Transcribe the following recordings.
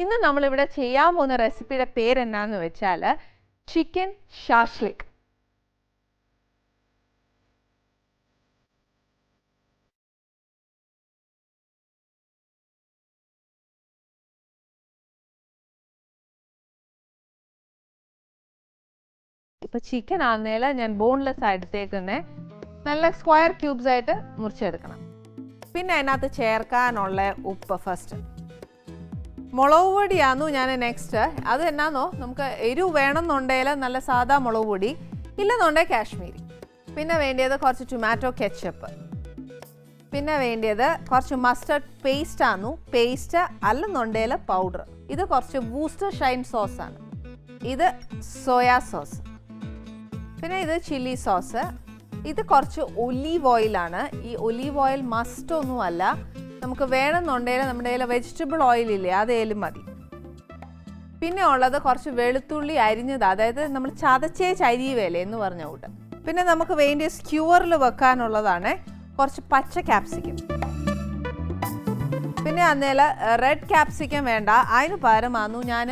ഇന്ന് നമ്മളിവിടെ ചെയ്യാൻ പോകുന്ന റെസിപ്പിയുടെ പേര് എന്നാന്ന് വെച്ചാൽ ചിക്കൻ ഷാഷ്ലിക് ഇപ്പൊ ചിക്കൻ ആന്നേൽ ഞാൻ ബോൺലെസ് എടുത്തേക്കുന്നേ നല്ല സ്ക്വയർ ക്യൂബ്സ് ആയിട്ട് മുറിച്ചെടുക്കണം. പിന്നെ അതിനകത്ത് ചേർക്കാനുള്ള ഉപ്പ് ഫസ്റ്റ് മുളക് പൊടിയാന്നു ഞാൻ നെക്സ്റ്റ് അത് എന്നാന്നോ? നമുക്ക് എരിവ് വേണമെന്നുണ്ടെങ്കിൽ നല്ല സാധാ മുളക് പൊടി ഇല്ലെന്നുണ്ടെങ്കിൽ കാശ്മീരി. പിന്നെ വേണ്ടിയത് കുറച്ച് ടൊമാറ്റോ കെച്ചപ്പ് പിന്നെ വേണ്ടിയത് കുറച്ച് മസ്റ്റർഡ് പേസ്റ്റ് ആന്നു. പേസ്റ്റ് അല്ലെന്നുണ്ടെങ്കിൽ പൗഡർ ഇത് കുറച്ച് ബൂസ്റ്റർ ഷൈൻ സോസ് ആണ്. ഇത് സോയാ സോസ് പിന്നെ ഇത് ചില്ലി സോസ് ഇത് കുറച്ച് ഒലീവ് ഓയിലാണ് ഈ ഒലീവ് ഓയിൽ മസ്റ്റ് ഒന്നുമല്ല നമുക്ക് വേണമെന്നുണ്ടെങ്കിൽ നമ്മുടെ കയ്യിൽ വെജിറ്റബിൾ ഓയിൽ ഇല്ലേ അതേലും മതി. പിന്നെ ഉള്ളത് കുറച്ച് വെളുത്തുള്ളി അരിഞ്ഞത് അതായത് നമ്മൾ ചതച്ചേ അരിയുവേലേ എന്ന് പറഞ്ഞ കൂട്ട്. പിന്നെ നമുക്ക് വേണ്ടി സ്ക്യൂവറിൽ വെക്കാനുള്ളതാണ് കുറച്ച് പച്ച ക്യാപ്സിക്കം പിന്നെ അന്നേല റെഡ് ക്യാപ്സിക്കം വേണ്ട. അതിന് പകരമാന്നു ഞാൻ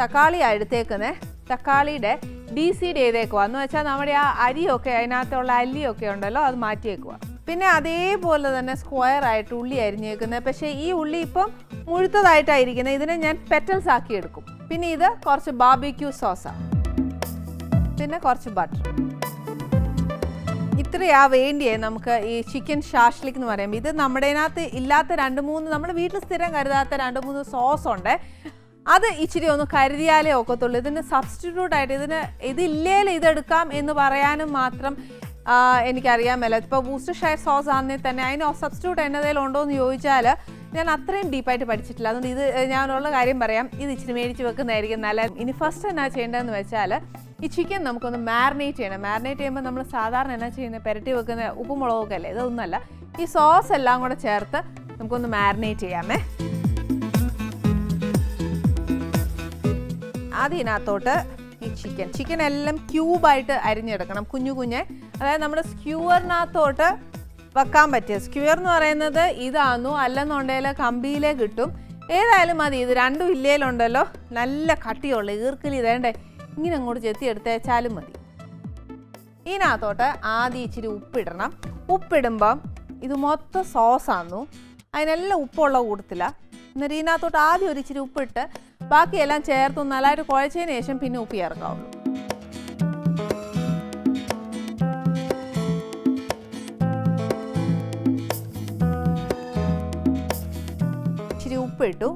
തക്കാളി എടുത്തേക്കുന്നേ. തക്കാളിയുടെ ഡി സീഡ് ചെയ്തേക്കുക എന്ന് വെച്ചാൽ നമ്മുടെ ആ അരിയൊക്കെ അതിനകത്തുള്ള അല്ലിയൊക്കെ ഉണ്ടല്ലോ അത് മാറ്റിയേക്കുക പിന്നെ അതേപോലെ തന്നെ സ്ക്വയർ ആയിട്ട് ഉള്ളി അരിഞ്ഞേക്കുന്നത്. പക്ഷേ ഈ ഉള്ളി ഇപ്പം മുഴുത്തതായിട്ടായിരിക്കുന്നത്. ഇതിനെ ഞാൻ പെറ്റൽസ് ആക്കി എടുക്കും. പിന്നെ ഇത് കുറച്ച് ബാബിക്യൂ സോസാണ് പിന്നെ കുറച്ച് ബട്ടർ ഇത്രയാ വേണ്ടിയേ നമുക്ക് ഈ ചിക്കൻ ഷാഷ്ലിക് എന്ന് പറയുമ്പോൾ ഇത് നമ്മുടെ അതിനകത്ത് ഇല്ലാത്ത രണ്ട് മൂന്ന് നമ്മുടെ വീട്ടിൽ സ്ഥിരം കരുതാത്ത രണ്ട് മൂന്ന് സോസ് ഉണ്ട്. അത് ഇച്ചിരി ഒന്ന് കരുതിയാലേ ഒക്കത്തുള്ളൂ. ഇതിന് സബ്സ്റ്റിറ്റ്യൂട്ട് ആയിട്ട് ഇതിന് ഇതില്ലേലും ഇതെടുക്കാം എന്ന് പറയാനും മാത്രം എനിക്കറിയാൻ മേല. ഇപ്പോൾ ബൂസ്റ്റർ ഷെയർ സോസ് ആണെങ്കിൽ തന്നെ അതിന് സബ്സ്റ്റിറ്റ്യൂട്ട് എന്നതേലും ഉണ്ടോ എന്ന് ചോദിച്ചാൽ ഞാൻ അത്രയും ഡീപ്പായിട്ട് പഠിച്ചിട്ടില്ല. അതുകൊണ്ട് ഇത് ഞാനുള്ള കാര്യം പറയാം. ഇത് ഇച്ചിരി മേടിച്ച് വെക്കുന്നതായിരിക്കും നല്ല ഇനി ഫസ്റ്റ് എന്നാ ചെയ്യേണ്ടതെന്ന് വെച്ചാൽ ഈ ചിക്കൻ നമുക്കൊന്ന് മാരിനേറ്റ് ചെയ്യണം. മാരിനേറ്റ് ചെയ്യുമ്പോൾ നമ്മൾ സാധാരണ എന്നാ ചെയ്യുന്നത്? പെരട്ടി വെക്കുന്ന ഉപ്പുമുളകൊക്കെ അല്ലേ? ഇതൊന്നുമല്ല. ഈ സോസ് എല്ലാം കൂടെ ചേർത്ത് നമുക്കൊന്ന് മാരിനേറ്റ് ചെയ്യാമേ. ഈ ചിക്കൻ. ചിക്കൻ എല്ലാം ക്യൂബായിട്ട് അരിഞ്ഞെടുക്കണം കുഞ്ഞു കുഞ്ഞ്. അതായത് നമ്മുടെ സ്ക്യൂവറിനകത്തോട്ട് വെക്കാൻ പറ്റിയ സ്ക്യൂർ എന്ന് പറയുന്നത് ഇതാന്നു അല്ലെന്നുണ്ടെങ്കിൽ കമ്പിയിലേ കിട്ടും. ഏതായാലും മതി ഇത് രണ്ടും ഇല്ലേലുണ്ടല്ലോ. നല്ല കട്ടിയുള്ള ഈർക്കിൽ ഇതേണ്ടേ ഇങ്ങനെ അങ്ങോട്ട് ചെത്തി എടുത്തേച്ചാലും മതി. ഇതിനകത്തോട്ട് ആദ്യം ഇച്ചിരി ഉപ്പിടണം. ഉപ്പിടുമ്പം ഇത് മൊത്തം സോസാന്നു. അതിനെല്ലാം ഉപ്പുള്ള കൂട്ടത്തില്ല എന്നിട്ട് ഇതിനകത്തോട്ട് ആദ്യം ഒരു ഇച്ചിരി ഉപ്പിട്ട് ബാക്കിയെല്ലാം ചേർത്ത് നല്ലതായിട്ട് കുഴച്ചതിന് ശേഷം പിന്നെ ഉപ്പ് ചേർക്കാവുള്ളൂ. ഇച്ചിരി ഉപ്പിട്ടു.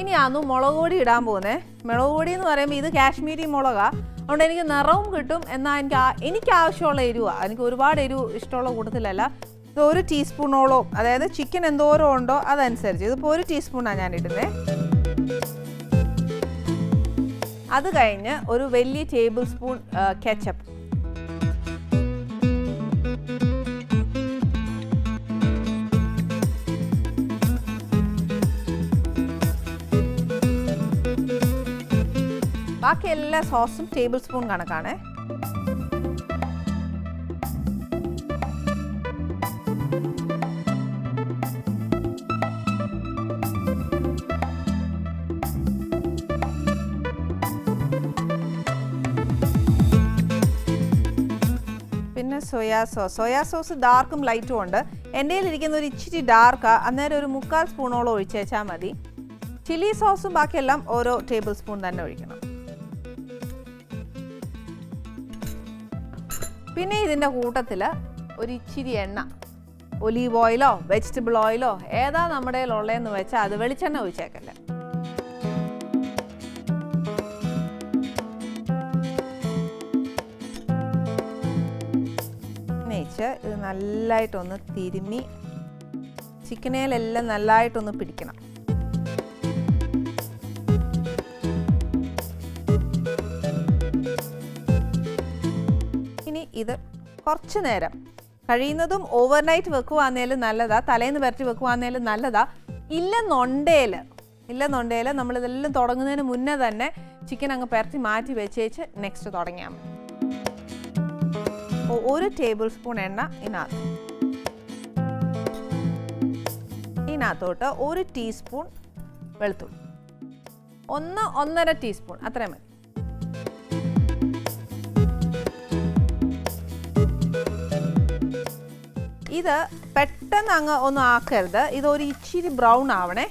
ഇനിയാന്നു മുളക് പൊടി ഇടാൻ പോകുന്നത് മുളക് പൊടി എന്ന് പറയുമ്പോൾ ഇത് കാശ്മീരി മുളകാണ് അതുകൊണ്ട് എനിക്ക് നിറവും കിട്ടും. എന്നാൽ എനിക്ക് എനിക്ക് ആവശ്യമുള്ള എരിവാണ് എനിക്ക് ഒരുപാട് എരിവ് ഇഷ്ടമുള്ള കൂട്ടത്തിലല്ല. ഇത് ഒരു ടീസ്പൂണോളം അതായത് ചിക്കൻ എന്തോരം ഉണ്ടോ അതനുസരിച്ച്. ഇതിപ്പോൾ ഒരു ടീസ്പൂണാണ് ഞാൻ ഇടുന്നത് അത് കഴിഞ്ഞ് ഒരു വലിയ ടേബിൾ സ്പൂൺ കെച്ചപ്പ് ബാക്കി എല്ലാ സോസും ടേബിൾ സ്പൂൺ കണക്കാണ്. സോയാ സോസ് സോയാ സോസ് ഡാർക്കും ലൈറ്റും ഉണ്ട്. എന്റെ ഇരിക്കുന്ന ഒരു ഇച്ചിരി ഡാർക്കാ അന്നേരം ഒരു മുക്കാൽ സ്പൂണോളം ഒഴിച്ചേച്ചാൽ മതി. ചില്ലി സോസും ബാക്കിയെല്ലാം ഓരോ ടേബിൾ സ്പൂൺ തന്നെ ഒഴിക്കണം. പിന്നെ ഇതിന്റെ കൂട്ടത്തിൽ ഒരു ഇച്ചിരി എണ്ണ. ഒലീവ് ഓയിലോ വെജിറ്റബിൾ ഓയിലോ ഏതാ നമ്മുടെ ഉള്ളതെന്ന് വെച്ചാൽ അത് വെളിച്ചെണ്ണ ഒഴിച്ചേക്കല്ലേ വെച്ച് ഇത് നല്ലതായിട്ടൊന്ന് തിരുമ്മി ചിക്കനേലെല്ലാം നല്ലതായിട്ടൊന്ന് പിടിക്കണം. ഇനി ഇത് കുറച്ച് നേരം. കഴിയുന്നതും ഓവർനൈറ്റ് വെക്കുവാന്നേലും നല്ലതാ തലേന്ന് പരട്ടി വെക്കുവാന്നേലും നല്ലതാ. ഇല്ലെന്നുണ്ടേൽ ഇല്ലെന്നുണ്ടേൽ നമ്മളിതെല്ലാം തുടങ്ങുന്നതിന് മുന്നേ തന്നെ ചിക്കൻ അങ്ങ് പരത്തി മാറ്റി വെച്ചേച്ച് നെക്സ്റ്റ് തുടങ്ങിയാൽ മതി. അപ്പോൾ ഒരു ടേബിൾ സ്പൂൺ എണ്ണ ഇതിനകത്ത്. ഇതിനകത്തോട്ട് ഒരു ടീസ്പൂൺ വെളുത്തുള്ളി. ഒന്ന് ഒന്നര ടീസ്പൂൺ അത്രയും മതി. ഇത് പെട്ടെന്ന് അങ്ങ് ഒന്നും ആക്കരുത്. ഇത് ഒരു ഇച്ചിരി ബ്രൗൺ ആവണേ.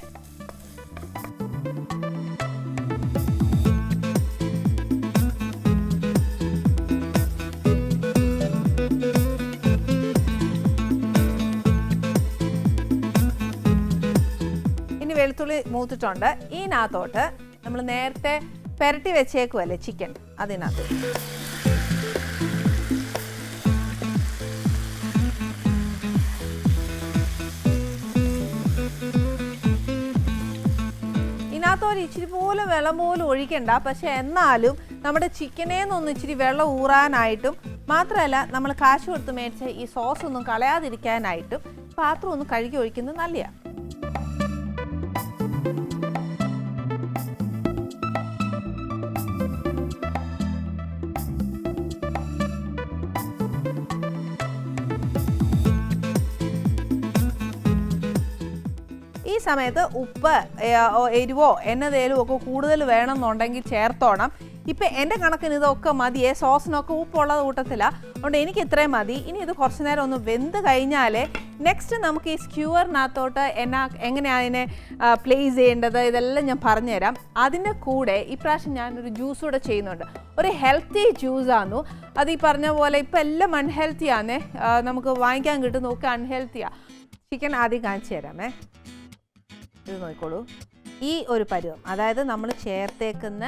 ഇനി വെളുത്തുള്ളി മൂത്തിട്ടുണ്ട്. ഇതിനകത്തോട്ട് നമ്മൾ നേരത്തെ പെരട്ടി വെച്ചേക്കുമല്ലേ ചിക്കൻ അതിനകത്ത്. ഇതിനകത്തൊരു ഇച്ചിരി പോലും വെള്ളം പോലും ഒഴിക്കണ്ട. പക്ഷെ എന്നാലും നമ്മുടെ ചിക്കനേന്നൊന്ന് ഇച്ചിരി വെള്ളം ഊറാനായിട്ടും മാത്രമല്ല നമ്മൾ കാശ് കൊടുത്ത് മേടിച്ച ഈ സോസ് ഒന്നും കളയാതിരിക്കാനായിട്ടും പാത്രം ഒന്ന് കഴുകി ഒഴിക്കുന്നത് നല്ലതാണ് സമയത്ത് ഉപ്പ് എരിവോ എന്നതേലും ഒക്കെ കൂടുതൽ വേണമെന്നുണ്ടെങ്കിൽ ചേർത്തോണം. ഇപ്പം എന്റെ കണക്കിന് ഇതൊക്കെ മതിയേ സോസിനൊക്കെ ഉപ്പുള്ള കൂട്ടത്തില്ല. അതുകൊണ്ട് എനിക്ക് ഇത്രയും മതി. ഇനി ഇത് കുറച്ച് നേരം ഒന്ന് വെന്ത് കഴിഞ്ഞാൽ നെക്സ്റ്റ് നമുക്ക് ഈ സ്ക്യൂവറിനകത്തോട്ട് എന്നാ എങ്ങനെയാണ് അതിനെ പ്ലേസ് ചെയ്യേണ്ടത്? ഇതെല്ലാം ഞാൻ പറഞ്ഞുതരാം. അതിന്റെ കൂടെ ഇപ്രാവശ്യം ഞാനൊരു ജ്യൂസ് കൂടെ ചെയ്യുന്നുണ്ട്. ഒരു ഹെൽത്തി ജ്യൂസാന്നു അത് ഈ പറഞ്ഞ പോലെ ഇപ്പം എല്ലാം അൺഹെൽത്തി ആണ് നമുക്ക് വാങ്ങിക്കാൻ കിട്ടുന്ന ഒക്കെ അൺഹെൽത്തിയാണ് ചിക്കൻ ആദ്യം കാണിച്ചു തരാമേ ഇത് നോക്കിക്കോളൂ. ഈ ഒരു പരുവം അതായത് നമ്മൾ ചേർത്തേക്കുന്ന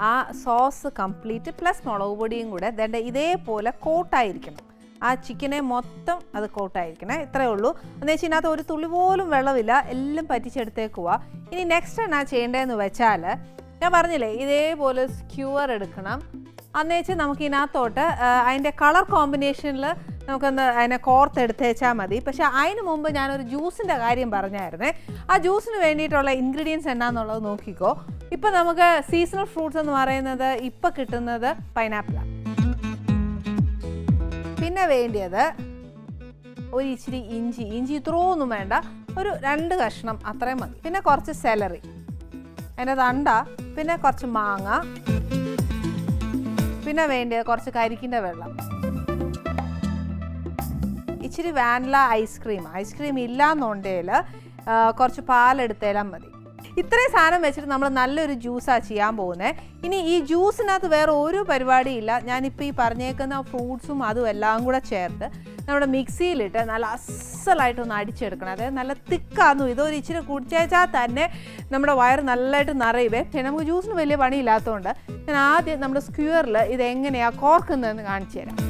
ആ സോസ് കംപ്ലീറ്റ് പ്ലസ് മുളക് പൊടിയും കൂടെ ദണ്ട ഇതേപോലെ കോട്ടായിരിക്കണം. ആ ചിക്കനെ മൊത്തം അത് കോട്ടായിരിക്കണേ. ഇത്രയേ ഉള്ളൂ. എന്ന് വെച്ചാൽ ഇതിനകത്ത് ഒരു തുള്ളി പോലും വെള്ളമില്ല. എല്ലാം പറ്റിച്ചെടുത്തേക്കുക ഇനി നെക്സ്റ്റ് എന്നാ ചെയ്യേണ്ടതെന്ന് വെച്ചാൽ ഞാൻ പറഞ്ഞില്ലേ ഇതേപോലെ സ്ക്യൂവർ എടുക്കണം. അന്നേച്ച് നമുക്ക് ഇതിനകത്തോട്ട് അതിന്റെ കളർ കോമ്പിനേഷനിൽ നമുക്കൊന്ന് അതിനെ കോർത്തെടുത്തേച്ചാൽ മതി. പക്ഷെ അതിന് മുമ്പ് ഞാനൊരു ജ്യൂസിന്റെ കാര്യം പറഞ്ഞായിരുന്നേ. ആ ജ്യൂസിന് വേണ്ടിയിട്ടുള്ള ഇൻഗ്രീഡിയൻസ് എന്നാന്നുള്ളത് നോക്കിക്കോ. ഇപ്പം നമുക്ക് സീസണൽ ഫ്രൂട്ട്സ് എന്ന് പറയുന്നത് ഇപ്പം കിട്ടുന്നത് പൈനാപ്പിളാണ് പിന്നെ വേണ്ടിയത് ഒരു ഇച്ചിരി ഇഞ്ചി. ഇഞ്ചി ഇത്രയൊന്നും വേണ്ട. ഒരു രണ്ട് കഷ്ണം അത്രയും മതി. പിന്നെ കുറച്ച് സെലറി അതിന്റെ തണ്ട പിന്നെ കുറച്ച് മാങ്ങ. പിന്നെ വേണ്ടിയത് കുറച്ച് കരിക്കിന്റെ വെള്ളം. ഇച്ചിരി വാനില ഐസ്ക്രീം ഐസ്ക്രീം ഇല്ല എന്നുണ്ടെങ്കിൽ കുറച്ച് പാലെടുത്തേലാൽ മതി. ഇത്രയും സാധനം വെച്ചിട്ട് നമ്മൾ നല്ലൊരു ജ്യൂസാണ് ചെയ്യാൻ പോകുന്നത് ഇനി ഈ ജ്യൂസിനകത്ത് വേറെ ഒരു പരിപാടിയില്ല. ഞാനിപ്പോൾ ഈ പറഞ്ഞേക്കുന്ന ഫ്രൂട്ട്സും അതും എല്ലാം കൂടെ ചേർത്ത് നമ്മുടെ മിക്സിയിലിട്ട് നല്ല അസലായിട്ടൊന്ന് അടിച്ചെടുക്കണം. അതായത് നല്ല തിക്കാന്നു ഇതൊരു ഇച്ചിരി കുടിച്ചേച്ചാൽ തന്നെ നമ്മുടെ വയറ് നല്ലതായിട്ട് നിറയുവേ. പിന്നെ നമുക്ക് ജ്യൂസിന് വലിയ പണിയില്ലാത്തതുകൊണ്ട് ഞാൻ ആദ്യം നമ്മുടെ സ്ക്യൂറിൽ ഇത് എങ്ങനെയാണ് കോർക്കുന്നതെന്ന് കാണിച്ചു തരാം.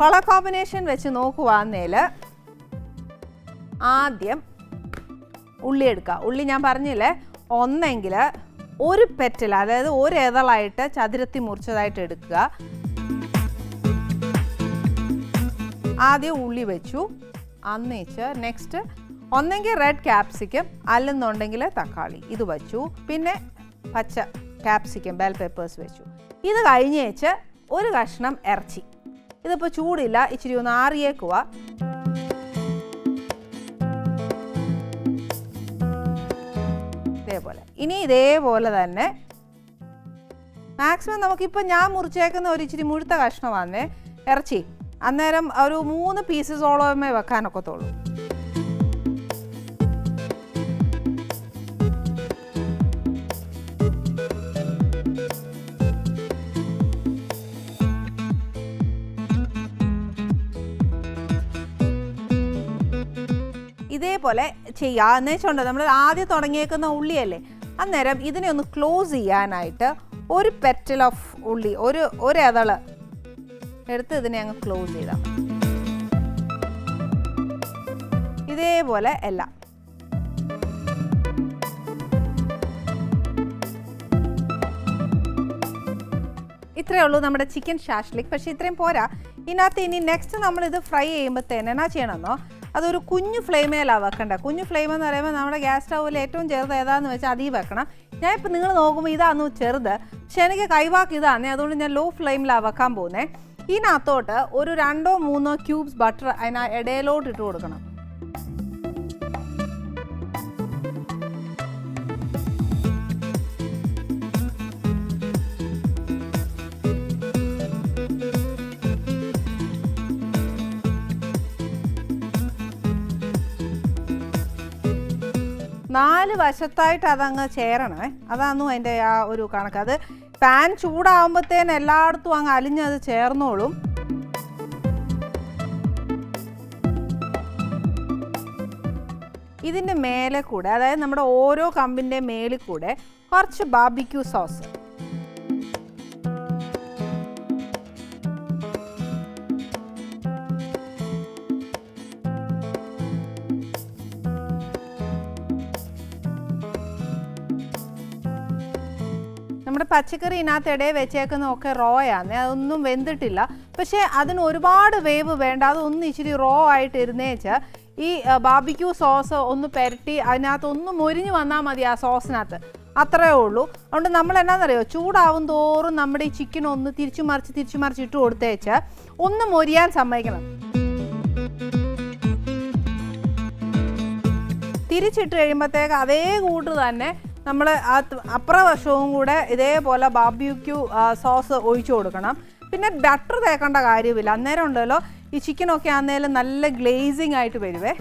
കളർ കോമ്പിനേഷൻ വെച്ച് നോക്കുവാന്നേൽ ആദ്യം ഉള്ളി എടുക്കുക. ഉള്ളി ഞാൻ പറഞ്ഞില്ലേ ഒന്നെങ്കിൽ ഒരു പെറ്റൽ അതായത് ഒരു ഇതളായിട്ട് ചതുരത്തി മുറിച്ചതായിട്ട് എടുക്കുക. ആദ്യം ഉള്ളി വെച്ചു. അന്നേച്ച് നെക്സ്റ്റ് ഒന്നെങ്കിൽ റെഡ് ക്യാപ്സിക്കം അല്ലെന്നുണ്ടെങ്കിൽ തക്കാളി. ഇത് വച്ചു. പിന്നെ പച്ച ക്യാപ്സിക്കം ബെൽ പേപ്പേഴ്സ് വെച്ചു. ഇത് കഴിഞ്ഞേച്ച് ഒരു കഷ്ണം ഇറച്ചി. ഇതിപ്പോൾ ചൂടില്ല ഇച്ചിരി ഒന്ന് ആറിയേക്കുക ഇതേപോലെ. ഇനി ഇതേപോലെ തന്നെ മാക്സിമം നമുക്കിപ്പോൾ ഞാൻ മുറിച്ചേക്കുന്ന ഒരു ഇച്ചിരി മുഴുത്ത കഷ്ണമാണേ ഇറച്ചി അന്നേരം ഒരു മൂന്ന് പീസസോളമേ വെക്കാനൊക്കത്തുള്ളൂ. ഇതേപോലെ ചെയ്യുക എന്നുവെച്ചുകൊണ്ട് നമ്മൾ ആദ്യം തുടങ്ങിയേക്കുന്ന ഉള്ളിയല്ലേ? അന്നേരം ഇതിനെ ഒന്ന് ക്ലോസ് ചെയ്യാനായിട്ട് ഒരു പെറ്റൽ ഓഫ് ഉള്ളി ഒരു ഒരു എതൾ എടുത്ത് ഇതിനെ അങ്ങ് ക്ലോസ് ചെയ്താൽ ഇതേപോലെ എല്ലാം. ഇത്രയേ ഉള്ളൂ നമ്മുടെ ചിക്കൻ ഷാഷ്ലിക് പക്ഷേ ഇത്രയും പോരാ. ഇതിനകത്ത് ഇനി നെക്സ്റ്റ് നമ്മൾ ഇത് ഫ്രൈ ചെയ്യുമ്പോഴത്തേന് എന്നാ ചെയ്യണമെന്നോ? അതൊരു കുഞ്ഞു ഫ്ലെയിമേലാണ് വെക്കേണ്ടത് കുഞ്ഞു ഫ്ലെയിം എന്ന് പറയുമ്പോൾ നമ്മുടെ ഗ്യാസ് സ്റ്റൗവിൽ ഏറ്റവും ചെറുത് ഏതാന്ന് വെച്ചാൽ അതീ വെക്കണം. ഞാൻ ഇപ്പം നിങ്ങൾ നോക്കുമ്പോൾ ഇതാന്നു ചെറുത്. പക്ഷെ എനിക്ക് കൈവാക്ക് ഇതാണ് അതുകൊണ്ട് ഞാൻ ലോ ഫ്ലെയിമിലാണ് വെക്കാൻ പോകുന്നത് ഇതിനകത്തോട്ട് ഒരു രണ്ടോ മൂന്നോ ക്യൂബ്സ് ബട്ടർ അതിന് ഇടയിലോട്ട് ഇട്ട് കൊടുക്കണം. നാല് വശത്തായിട്ട് അതങ്ങ് ചേരണേ. അതാന്നു അതിന്റെ ആ ഒരു കണക്ക്. അത് പാൻ ചൂടാവുമ്പോഴത്തേന് എല്ലായിടത്തും അങ്ങ് അലിഞ്ഞത് ചേർന്നോളും. ഇതിന്റെ മേലെ കൂടെ അതായത് നമ്മുടെ ഓരോ കമ്പിന്റെ മേളിൽ കൂടെ കുറച്ച് ബാബിക്യൂ സോസ് പച്ചക്കറി ഇതിനകത്തിടെ വെച്ചേക്കുന്നതൊക്കെ റോ ആണ് അതൊന്നും വെന്തിട്ടില്ല. പക്ഷേ അതിന് ഒരുപാട് വേവ് വേണ്ട. അതൊന്നും ഇച്ചിരി റോ ആയിട്ട് ഇരുന്നേച്ച് ഈ ബാബിക്യൂ സോസ് ഒന്ന് പുരട്ടി അതിനകത്ത് ഒന്ന് മൊരിഞ്ഞ് വന്നാൽ മതി ആ സോസിനകത്ത് അത്രേ ഉള്ളൂ. അതുകൊണ്ട് നമ്മൾ എന്നാന്നറിയോ? ചൂടാവും തോറും നമ്മുടെ ഈ ചിക്കൻ ഒന്ന് തിരിച്ചു മറിച്ച് തിരിച്ചു മറിച്ച് ഇട്ട് കൊടുത്തേച്ച് ഒന്ന് മൊരിയാൻ സമ്മതിക്കണം. തിരിച്ചിട്ട് കഴിയുമ്പോഴത്തേക്ക് അതേ കൂട്ട് തന്നെ നമ്മൾ ആ അപ്പുറ വശവും കൂടെ ഇതേപോലെ ബാർബിക്യൂ സോസ് ഒഴിച്ചു കൊടുക്കണം. പിന്നെ ബട്ടർ തേക്കേണ്ട കാര്യമില്ല. അന്നേരം ഉണ്ടല്ലോ ഈ ചിക്കനൊക്കെ ആണെങ്കിലും നല്ല ഗ്ലേസിങ് ആയിട്ട് വരുവേ.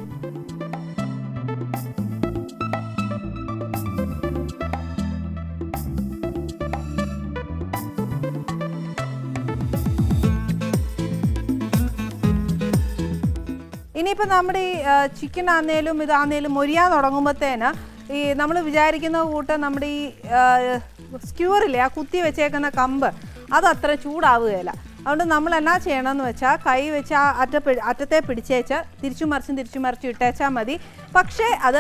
ഇനിയിപ്പോൾ നമ്മുടെ ഈ ചിക്കൻ ആന്നേലും ഇതാന്നേലും മൊരിയാൻ തുടങ്ങുമ്പോഴത്തേന് ഈ നമ്മൾ വിചാരിക്കുന്ന കൂട്ടം നമ്മുടെ ഈ സ്ക്യൂറില്ലേ ആ കുത്തി വെച്ചേക്കുന്ന കമ്പ് അത് അത്ര ചൂടാവുകയില്ല. അതുകൊണ്ട് നമ്മൾ എന്നാ ചെയ്യണമെന്ന് വെച്ചാൽ കൈ വെച്ച് ആ അറ്റ അറ്റത്തെ പിടിച്ചേച്ച് തിരിച്ചു മറിച്ചും തിരിച്ചു മറിച്ചും ഇട്ടേച്ചാൽ മതി. പക്ഷേ അത്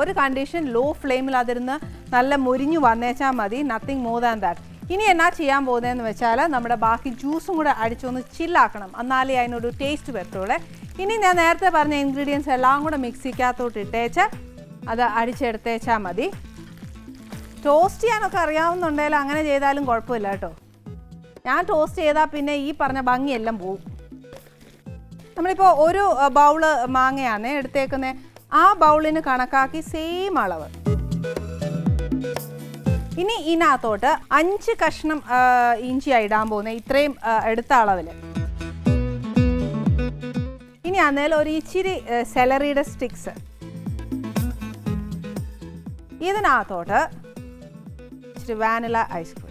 ഒരു കണ്ടീഷൻ ലോ ഫ്ലെയിമിൽ അതിരുന്ന് നല്ല മുരിഞ്ഞു വന്നേച്ചാൽ മതി. നത്തിങ് മോർ ദാൻ ദാറ്റ് ഇനി എന്നാ ചെയ്യാൻ പോകുന്നതെന്ന് വെച്ചാൽ നമ്മുടെ ബാക്കി ജ്യൂസും കൂടെ അടിച്ചൊന്ന് ചില്ലാക്കണം എന്നാലേ അതിനൊരു ടേസ്റ്റ് വരത്തുള്ളൂ ഇനി ഞാൻ നേരത്തെ പറഞ്ഞ ഇൻഗ്രീഡിയൻസ് എല്ലാം കൂടെ മിക്സിക്കകത്തോട്ട് ഇട്ടേച്ച് അത് അടിച്ചെടുത്തേച്ചാൽ മതി. ടോസ്റ്റ് ചെയ്യാനൊക്കെ അറിയാവുന്നുണ്ടെങ്കിൽ അങ്ങനെ ചെയ്താലും കുഴപ്പമില്ല കേട്ടോ. ഞാൻ ടോസ്റ്റ് ചെയ്താൽ പിന്നെ ഈ പറഞ്ഞ ഭംഗിയെല്ലാം പോവും. നമ്മളിപ്പോൾ ഒരു ബൗൾ മാങ്ങയാണ് എടുത്തേക്കുന്നത് ആ ബൗളിന് കണക്കാക്കി സെയിം അളവ്. ഇനി ഇതിനകത്തോട്ട് അഞ്ച് കഷ്ണം ഇഞ്ചി ഇടാൻ പോകുന്നത് ഇത്രയും എടുത്ത അളവിൽ ഇനി അന്നേരം ഒരു ഇച്ചിരി സെലറിയുടെ സ്റ്റിക്സ് ഇതിനകത്തോട്ട് ഇച്ചിരി വാനില ഐസ്ക്രീം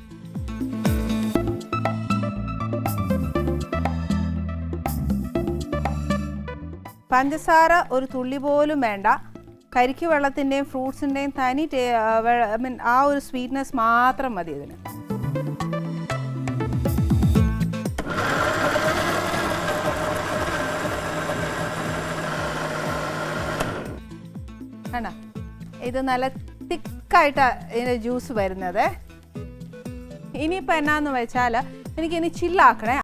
പഞ്ചസാര ഒരു തുള്ളി പോലും വേണ്ട. കരിക്ക് വെള്ളത്തിന്റെയും ഫ്രൂട്ട്സിന്റെയും തനി ടേ- വെ- ആ ഒരു സ്വീറ്റ്നെസ് മാത്രം മതി ഇതിന്. ഇത് നല്ല തിക്കായിട്ട് ഇതിന്റെ ജ്യൂസ് വരുന്നത്. ഇനിയിപ്പോൾ എന്നാന്ന് വെച്ചാൽ എനിക്കിനി ചില്ലാക്കണേ